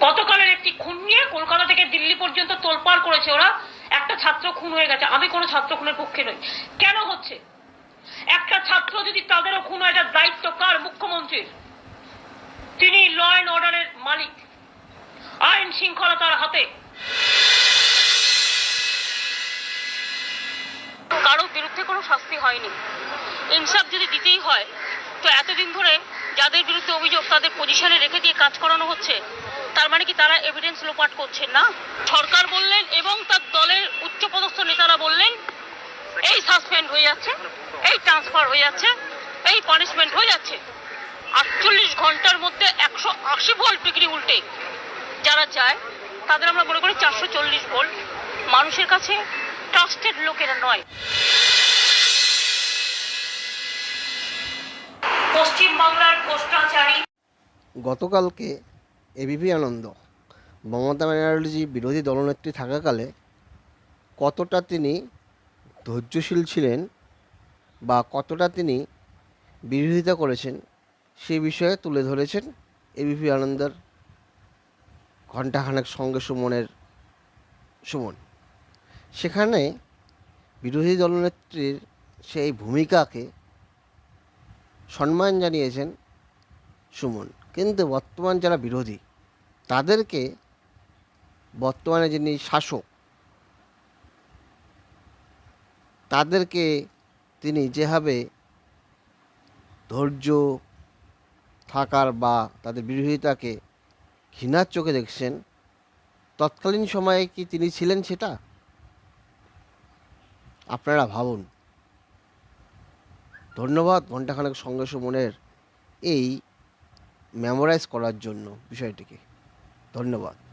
গতকালের একটি খুন নিয়ে কলকাতা থেকে দিল্লি পর্যন্ত তোলপাড় করেছে ওরা। একটা ছাত্র খুন হয়ে গেছে। আমি কোনো ছাত্র খুনের পক্ষে নই। কেন হচ্ছে? একটা ছাত্র যদি তাদেরও খুন হয় এটার দায়িত্ব কার? মুখ্যমন্ত্রীর। তিনি ল অ্যান্ড অর্ডারের মালিক। আইন শৃঙ্খলা তার হাতে। কারও বিরুদ্ধে কোনো শাস্তি হয়নি। ইনসাফ যদি দিতেই হয়, তো এতদিন ধরে যাদের বিরুদ্ধে অভিযোগ তাদের পজিশনে রেখে দিয়ে কাজ করানো হচ্ছে, তার মানে কি তারা এভিডেন্স লোপাট করছেন না? সরকার বললেন এবং তার দলের উচ্চপদস্থ নেতারা বললেন, এই সাসপেন্ড হয়ে যাচ্ছে, এই ট্রান্সফার হয়ে যাচ্ছে, এই পানিশমেন্ট হয়ে যাচ্ছে। আটচল্লিশ ঘণ্টার মধ্যে একশো আশি ভোল্ট ডিগ্রি উল্টে যারা যায়, তাদের আমরা মনে করি চারশো চল্লিশ ভোল্ট। মানুষের কাছে ট্রাস্টেড লোকেরা নয়। গতকালকে এবিপি আনন্দ, মমতা ব্যানার্জি বিরোধী দলনেত্রী থাকাকালে কতটা তিনি ধৈর্যশীল ছিলেন বা কতটা তিনি বিরোধিতা করেছেন সে বিষয়ে তুলে ধরেছেন এবিপি আনন্দের ঘণ্টাখানেক সঙ্গে সুমনের সুমন। সেখানে বিরোধী দলনেত্রীর সেই ভূমিকাকে সম্মান জানিয়েছেন সুমন। কিন্তু বর্তমান যারা বিরোধী, তাদেরকে বর্তমানে যিনি শাসক, তাদেরকে তিনি যেভাবে ধৈর্য থাকার বা তাদের বিরোধিতাকে ঘৃণার চোখে দেখছেন, তৎকালীন সময়ে কি তিনি ছিলেন সেটা? আপনারা ভাবুন। ধন্যবাদ ঘণ্টাখানেক সঙ্গে সুমনের এই মেমোরাইজ করার জন্য বিষয়টিকে। ধন্যবাদ।